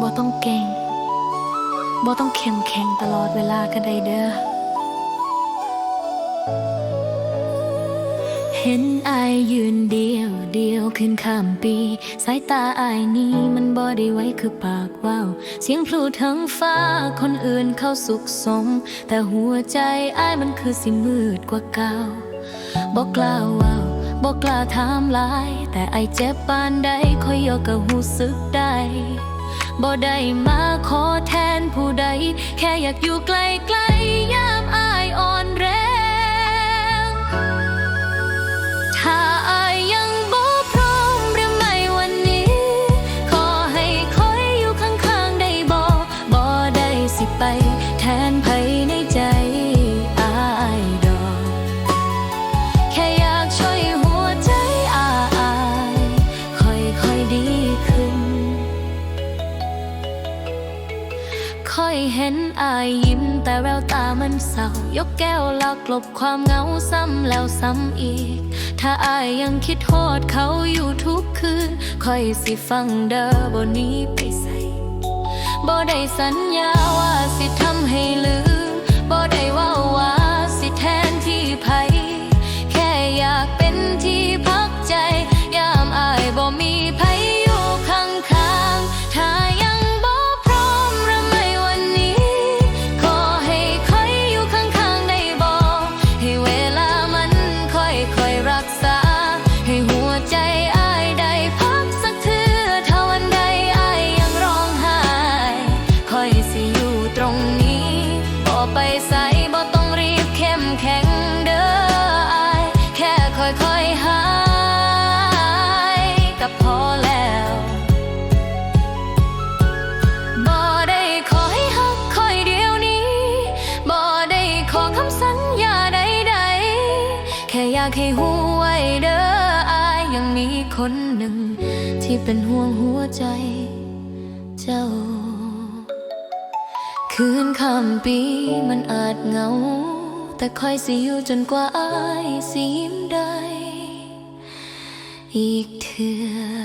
บ่ต้องเก่งบ่ต้องเข้มแข็งตลอดเวลาก็ได้เด้อ เห็นอายยืนเดียวเดียวขึ้นข้ามปี สายตาอายนี้มันบ่ได้ไว้คือปากว้าเสียงพลูทั้งฟ้าคนอื่นเขาสุขสม แต่หัวใจอายมันคือสิมืดกว่าเก่าบอกกล้าเว้าบอกกล้าถามหลาย แต่ไอายเจ็บปานใดคอยยกก็หูสึกได้ บ่ได้มาขอแทนผู้ใด แค่อยากอยู่ใกล้ๆยามอายอ่อนแรง ถ้าอายยังบ่พร้อมหรือไม่วันนี้ ขอให้คอยอยู่ข้างๆได้บ่บ่ได้สิไป ค่อยเห็นอายยิ้ม แต่แววตามันเศร้ายกแก้วล้วกลบความเหงาซ้ำแล้วซ้ำอีก ถ้าอายยังคิดโทษเขาอยู่ทุกคืนค่อยสิฟังเด้อบ่หนี้ไปใส่บ่ได้สัญญาว่าสิทำให้ลืม ใส่บ่ต้องรีบเข้มแข็งเด้ออายแค่ค่อยๆหายก็พอแล้วบ่ได้ขอให้ฮักค่อยเดียวนี้บ่ได้ขอคำสัญญาใดๆแค่อยากให้หูไว้เด้ออายยังมีคนหนึ่ง ที่เป็นห่วงหัวใจ เจ้า คืนคำปีมันอาจเหงา แต่คอยสิอยู่จนกว่าอายสิยิ้มได้ อีกเถื่อ